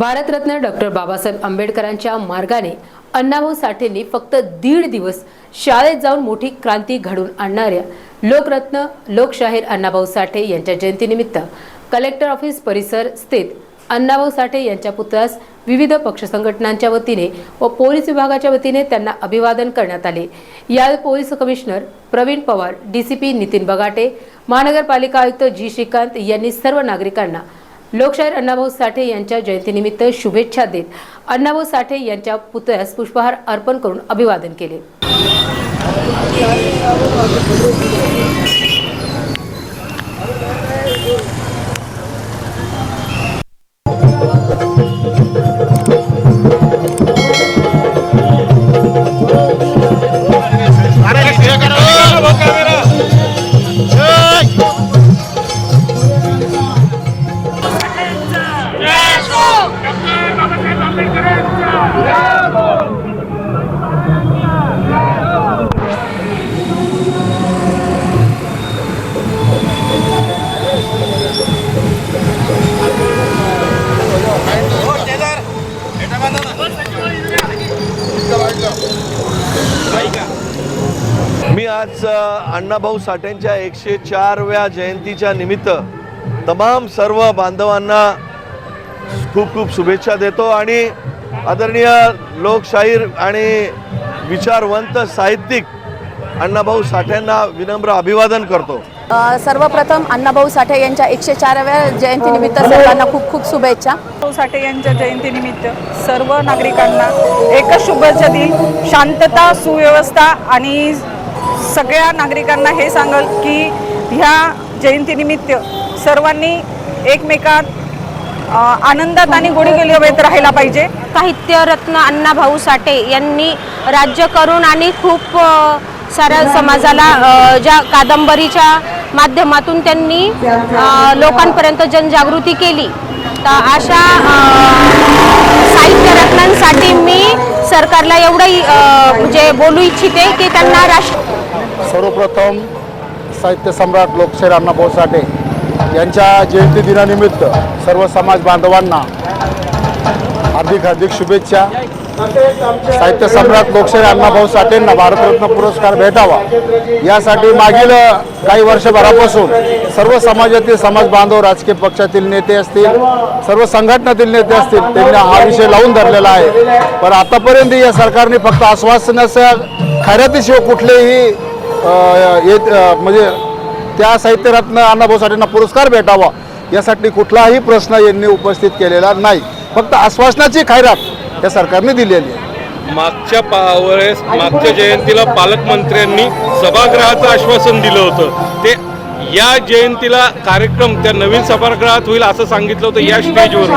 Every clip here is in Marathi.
भारतरत्न डॉक्टर बाबासाहेब आंबेडकरांच्या मार्गाने अण्णाभाऊ साठेंनी फक्त दीड दिवस शाळेत जाऊन मोठी क्रांती घडवून आणणाऱ्या लोकरत्न लोकशाहीर अण्णाभाऊ साठे यांच्या जयंतीनिमित्त कलेक्टर ऑफिस परिसर स्थित अण्णाभाऊ साठे यांच्या पुतळ्यास विविध पक्ष संघटनांच्या वतीने व पोलीस विभागाच्या वतीने त्यांना अभिवादन करण्यात आले. यावेळी police commissioner Pravin Pawar DCP Nitin Bagate महानगरपालिका आयुक्त जी श्रीकांत यांनी सर्व नागरिकांना लोकशाहीर अण्णाभाऊ साठे यांच्या जयंतीनिमित्त शुभेच्छा देत अण्णाभाऊ साठे यांच्या पुतळ्यास पुष्पहार अर्पण करून अभिवादन केले. आज अण्णाभाऊ साठेंच्या एकशे चारव्या जयंतीच्या निमित्त तमाम सर्व बांधवांना खूप खूप शुभेच्छा देतो आणि आदरणीय लोकशाहीर आणि विचारवंत साहित्यिक अण्णाभाऊ साठेंना विनम्र अभिवादन करतो. सर्वप्रथम अण्णाभाऊ साठे यांच्या एकशे चाराव्या जयंतीनिमित्त सर्वांना खूप खूप शुभेच्छा. भाऊ साठे यांच्या जयंतीनिमित्त सर्व नागरिकांना एकच शुभेच्छा देईल शांतता सुव्यवस्था आणि सगळ्या नागरिकांना हे सांगल की ह्या जयंतीनिमित्त सर्वांनी एकमेकात आनंदात आणि गोडीगुलाबीत राहायला पाहिजे. साहित्यरत्न अण्णाभाऊ साठे यांनी राज्य करून आणि खूप साऱ्या समाजाला ज्या कादंबरीच्या माध्यमातून त्यांनी लोकांपर्यंत जनजागृती केली. तर अशा साहित्यरत्नांसाठी मी सरकारला एवढंही म्हणजे बोलू इच्छिते की त्यांना राष्ट्र सर्वप्रथम साहित्य सम्राट लोकशाहीर अण्णाभाऊ साठे यांच्या जयंती दिनानिमित्त सर्व समाज बांधवांना हार्दिक हार्दिक शुभेच्छा. साहित्य सम्राट लोकशाहीर अण्णाभाऊ साठेंना भारतरत्न पुरस्कार भेटावा. यासाठी मागील काही वर्षभरापासून सर्व समाजातील समाज बांधव राजकीय पक्षातील नेते असतील सर्व संघटनातील नेते असतील त्यांनी हा विषय लावून धरलेला आहे. पण आतापर्यंत या सरकारने फक्त आश्वासनाच्या खैरातीशिवाय कुठलेही येत म्हणजे त्या साहित्यरत्न अण्णाभाऊ साठेंना पुरस्कार भेटावा यासाठी कुठलाही प्रश्न यांनी उपस्थित केलेला नाही. फक्त आश्वासनाची खैरात या सरकारने दिलेली आहे. मागच्या पा वेळेस मागच्या जयंतीला पालकमंत्र्यांनी सभागृहाचं आश्वासन दिलं होतं. ते या जयंतीला कार्यक्रम त्या नवीन सभागृहात होईल असं सांगितलं होतं या स्टेजवर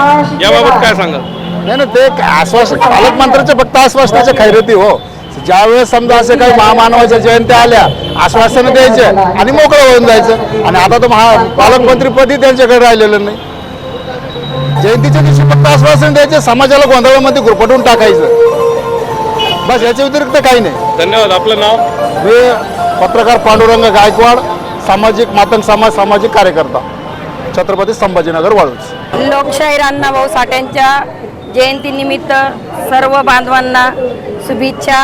याबाबत काय सांगाल? नाही ना ते आश्वासन पालकमंत्र्याचे फक्त आश्वासनाच्या खैरती हो. ज्यावेळेस समजा असे काही महामानवाच्या जयंत्या आल्या आश्वासन द्यायचे आणि मोकळं होऊन जायचं. आणि आता तर महा पालकमंत्रीपदी त्यांच्याकडे राहिलेलं नाही. जयंतीच्या दिवशी फक्त आश्वासन द्यायचे समाजाला गोंधळामध्ये गुरपटून टाकायचं. बस याच्या व्यतिरिक्त काही नाही. धन्यवाद. आपलं नाव? मी पत्रकार पांडुरंग गायकवाड सामाजिक मातंग समाज सामाजिक कार्यकर्ता. छत्रपती संभाजीनगर वाळूच लोकशाहीर अण्णाभाऊ साठ्यांच्या जयंतीनिमित्त सर्व बांधवांना शुभेच्छा.